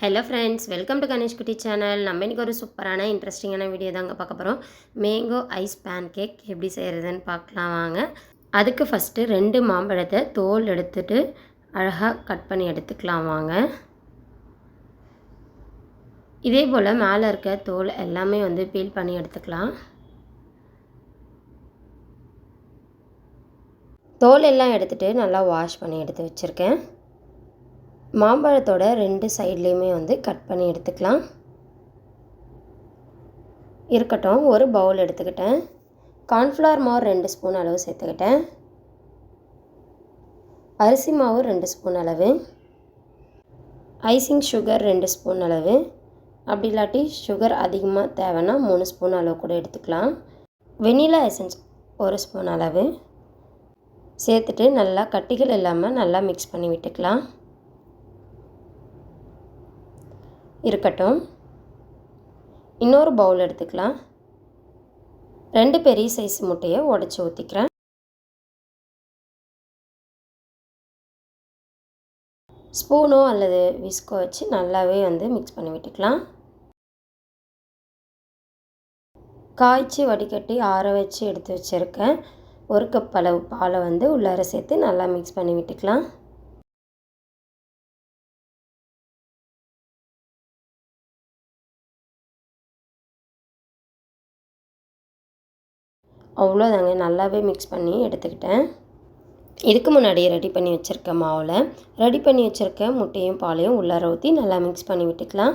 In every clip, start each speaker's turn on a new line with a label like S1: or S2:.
S1: Hello friends welcome to Ganesh Kutty channel நம்ம இன்றைக்கி ஒரு சூப்பரான இன்ட்ரெஸ்டிங்கான வீடியோ தாங்க பார்க்க போகிறோம் மேங்கோ ஐஸ் பேன் கேக் எப்படி செய்கிறதுன்னு பார்க்கலாம் வாங்க. அதுக்கு ஃபஸ்ட்டு ரெண்டு மாம்பழத்தை தோல் எடுத்துட்டு அழகாக கட் பண்ணி எடுத்துக்கலாம் வாங்க. இதே போல் மேலே இருக்க தோல் எல்லாமே வந்து பீல் பண்ணி எடுத்துக்கலாம். தோல் எல்லாம் எடுத்துகிட்டு நல்லா வாஷ் பண்ணி எடுத்து வச்சுருக்கேன். மாம்பழத்தோட ரெண்டு சைட்லேயுமே வந்து கட் பண்ணி எடுத்துக்கலாம். இருக்கட்டும் ஒரு பவுல் எடுத்துக்கிட்டேன். கார்ன்ஃப்ளவர் மாவு ரெண்டு ஸ்பூன் அளவு சேர்த்துக்கிட்டேன். அரிசி மாவு ரெண்டு ஸ்பூன் அளவு. ஐசிங் சுகர் ரெண்டு ஸ்பூன் அளவு. அப்படி இல்லாட்டி சுகர் அதிகமாக தேவைன்னா மூணு ஸ்பூன் அளவு கூட எடுத்துக்கலாம். வெனிலா எசன்ஸ் ஒரு ஸ்பூன் அளவு. சேர்த்துட்டு நல்லா கட்டிகள் இல்லாமல் நல்லா மிக்ஸ் பண்ணி விட்டுக்கலாம். இருக்கட்டும். இன்னொரு பவுல் எடுத்துக்கலாம். ரெண்டு பெரிய சைஸ் முட்டையை உடச்சி ஊற்றிக்கிறேன் ஸ்பூனோ அல்லது விஸ்கோ வச்சு நல்லாவே வந்து மிக்ஸ் பண்ணி விட்டுக்கலாம். காய்ச்சி வடிகட்டி ஆற வச்சு எடுத்து வச்சுருக்கேன் ஒரு கப் அளவு பாலை வந்து உள்ளார சேர்த்து நல்லா மிக்ஸ் பண்ணி விட்டுக்கலாம். அவ்வளோதாங்க நல்லாவே மிக்ஸ் பண்ணி எடுத்துக்கிட்டேன். இதுக்கு முன்னாடி ரெடி பண்ணி வச்சுருக்க மாவில் ரெடி பண்ணி வச்சுருக்க முட்டையும் பாலையும் உள்ளார ஊற்றி நல்லா மிக்ஸ் பண்ணி விட்டுக்கலாம்.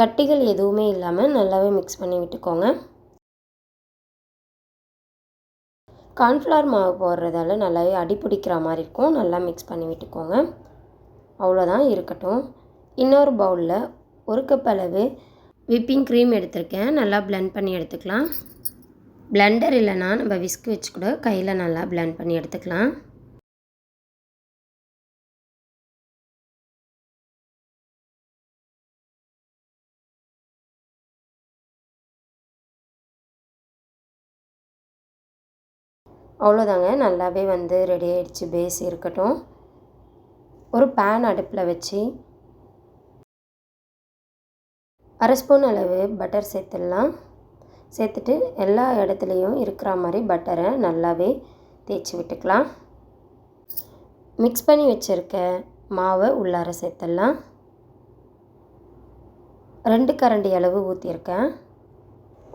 S1: கட்டிகள் எதுவுமே இல்லாமல் நல்லாவே மிக்ஸ் பண்ணி விட்டுக்கோங்க. கார்ன்ஃப்ளவர் மாவு போடுறதால நல்லாவே அடி பிடிக்கிற மாதிரி இருக்கும். நல்லா மிக்ஸ் பண்ணி விட்டுக்கோங்க. அவ்வளோதான் இருக்கட்டும். இன்னொரு பவுலில் ஒரு கப் அளவு விப்பிங் க்ரீம் எடுத்திருக்கேன். நல்லா ப்ளெண்ட் பண்ணி எடுத்துக்கலாம். பிளெண்டர் இல்லைன்னா நம்ம விஸ்க் வச்சு கூட கையில் நல்லா பிளெண்ட் பண்ணி எடுத்துக்கலாம். அவ்வளோதாங்க. நல்லாவே வந்து ரெடி ஆகிடுச்சு பேஸ் இருக்கட்டும். ஒரு பேன் அடுப்பில் வச்சு அரை ஸ்பூன் அளவு பட்டர் சேர்த்துடலாம். சேர்த்துட்டு எல்லா இடத்துலையும் இருக்கிற மாதிரி பட்டரை நல்லாவே தேய்ச்சி விட்டுக்கலாம். மிக்ஸ் பண்ணி வச்சுருக்க மாவை உள்ளார சேர்த்துடலாம். ரெண்டு கரண்டி அளவு ஊற்றியிருக்கேன்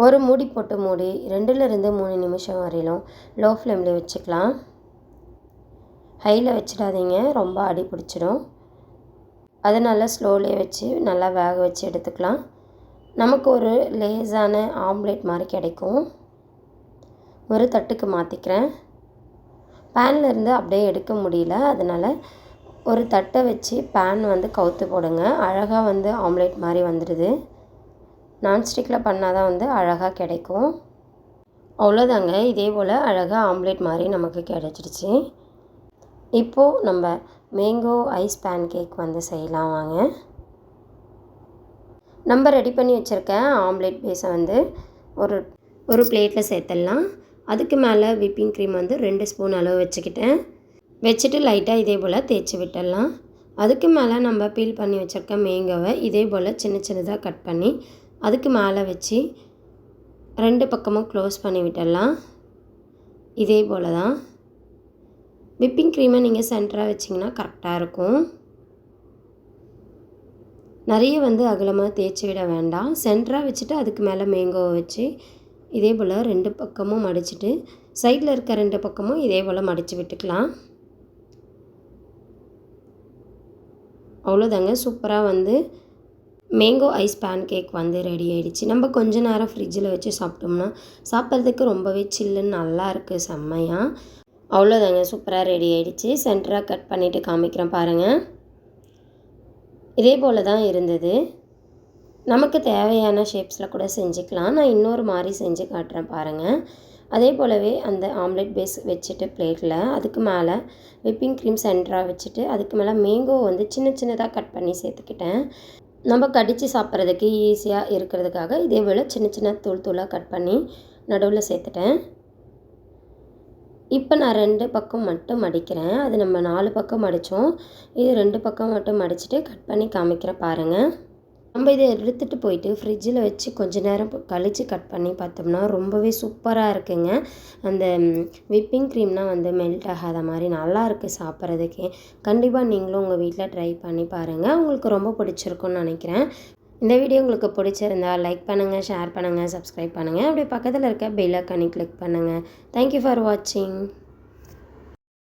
S1: ஒரு மூடி போட்டு மூடி ரெண்டுலேருந்து மூணு நிமிஷம் வரையிலும் லோ ஃப்ளேமில் வச்சுக்கலாம். ஹையில் வச்சிடாதீங்க ரொம்ப அடி பிடிச்சிடும். அதனால் ஸ்லோலே வச்சு நல்லா வேக வச்சு எடுத்துக்கலாம். நமக்கு ஒரு லேசான ஆம்லேட் மாதிரி கிடைக்கும். ஒரு தட்டுக்கு மாற்றிக்கிறேன் பேனில் இருந்து அப்படியே எடுக்க முடியல. அதனால் ஒரு தட்டை வச்சு பேன் வந்து கவுத்து போடுங்க. அழகாக வந்து ஆம்லேட் மாதிரி வந்துடுது. நான்ஸ்டிக்கில் பண்ணால் தான் வந்து அழகாக கிடைக்கும். அவ்வளோதாங்க. இதே போல் அழகாக ஆம்லேட் மாதிரி நமக்கு கிடச்சிருச்சு. இப்போது நம்ம மேங்கோ ஐஸ் பேன் கேக் வந்து செய்யலாம் வாங்க. நம்ம ரெடி பண்ணி வச்சுருக்க ஆம்லேட் பேஸை வந்து ஒரு ஒரு பிளேட்டில் சேர்த்துடலாம். அதுக்கு மேலே விப்பிங் க்ரீம் வந்து ரெண்டு ஸ்பூன் அளவு வச்சுக்கிட்டேன். வச்சுட்டு லைட்டாக இதே போல் தேய்ச்சி விட்டுடலாம். அதுக்கு மேலே நம்ம பீல் பண்ணி வச்சுருக்க மேங்கோவை இதே போல் சின்ன சின்னதாக கட் பண்ணி அதுக்கு மேலே வச்சு ரெண்டு பக்கமும் க்ளோஸ் பண்ணி விட்டுடலாம். இதே போல் தான் விப்பிங் க்ரீமை நீங்கள் சென்டராக வச்சிங்கன்னா கரெக்டாக இருக்கும். நிறைய வந்து அகலமாக தேய்ச்சி விட வேண்டாம் சென்டராக வச்சுட்டு அதுக்கு மேலே மேங்கோவை வச்சு இதே போல் ரெண்டு பக்கமும் மடிச்சுட்டு சைடில் இருக்க ரெண்டு பக்கமும் இதே போல் மடித்து விட்டுக்கலாம். அவ்வளோதாங்க சூப்பராக வந்து மேங்கோ ஐஸ் பேன் கேக் வந்து ரெடி ஆகிடுச்சு நம்ம கொஞ்ச நேரம் ஃப்ரிட்ஜில் வச்சு சாப்பிட்டோம்னா சாப்பிட்றதுக்கு ரொம்பவே சில்லுன்னு நல்லா இருக்குது செம்மையாக அவ்வளோதாங்க சூப்பராக ரெடி ஆகிடுச்சு சென்டராக கட் பண்ணிவிட்டு காமிக்கிறேன் பாருங்கள் இதே போல் தான் இருந்தது. நமக்கு தேவையான ஷேப்ஸில் கூட செஞ்சுக்கலாம். நான் இன்னொரு மாதிரி செஞ்சு காட்டுறேன் பாருங்கள் அதே போலவே அந்த ஆம்லெட் பேஸ் வச்சுட்டு பிளேட்டில் அதுக்கு மேலே விப்பிங் க்ரீம் சென்டராக வச்சுட்டு அதுக்கு மேலே மேங்கோ வந்து சின்ன சின்னதாக கட் பண்ணி சேர்த்துக்கிட்டேன். நம்ம கடித்து சாப்பிட்றதுக்கு ஈஸியாக இருக்கிறதுக்காக இதே போல் சின்ன சின்ன தூள் தூளாக கட் பண்ணி நடுவில் சேர்த்துட்டேன். இப்போ நான் ரெண்டு பக்கம் மட்டும் மடிக்கிறேன். அது நம்ம நாலு பக்கம் மடித்தோம் இது ரெண்டு பக்கம் மட்டும் மடிச்சுட்டு கட் பண்ணி காமிக்கிறேன் பாருங்கள் நம்ம இதை எடுத்துகிட்டு போயிட்டு ஃப்ரிட்ஜில் வச்சு கொஞ்ச நேரம் கழித்து கட் பண்ணி பார்த்தோம்னா ரொம்பவே சூப்பராக இருக்குங்க. அந்த விப்பிங் க்ரீம்னால் வந்து மெல்ட் ஆகாத மாதிரி நல்லா இருக்குது சாப்பிட்றதுக்கே. கண்டிப்பாக நீங்களும் உங்கள் வீட்டில் ட்ரை பண்ணி பாருங்கள் உங்களுக்கு ரொம்ப பிடிச்சிருக்குன்னு நினைக்கிறேன். இந்த வீடியோ உங்களுக்கு பிடிச்சிருந்தா லைக் பண்ணுங்கள் ஷேர் பண்ணுங்கள் சப்ஸ்கிரைப் பண்ணுங்கள் அப்படியே பக்கத்தில் இருக்க பெல் ஐக்கானை கிளிக் பண்ணுங்கள் தேங்க்யூ ஃபார் வாட்சிங்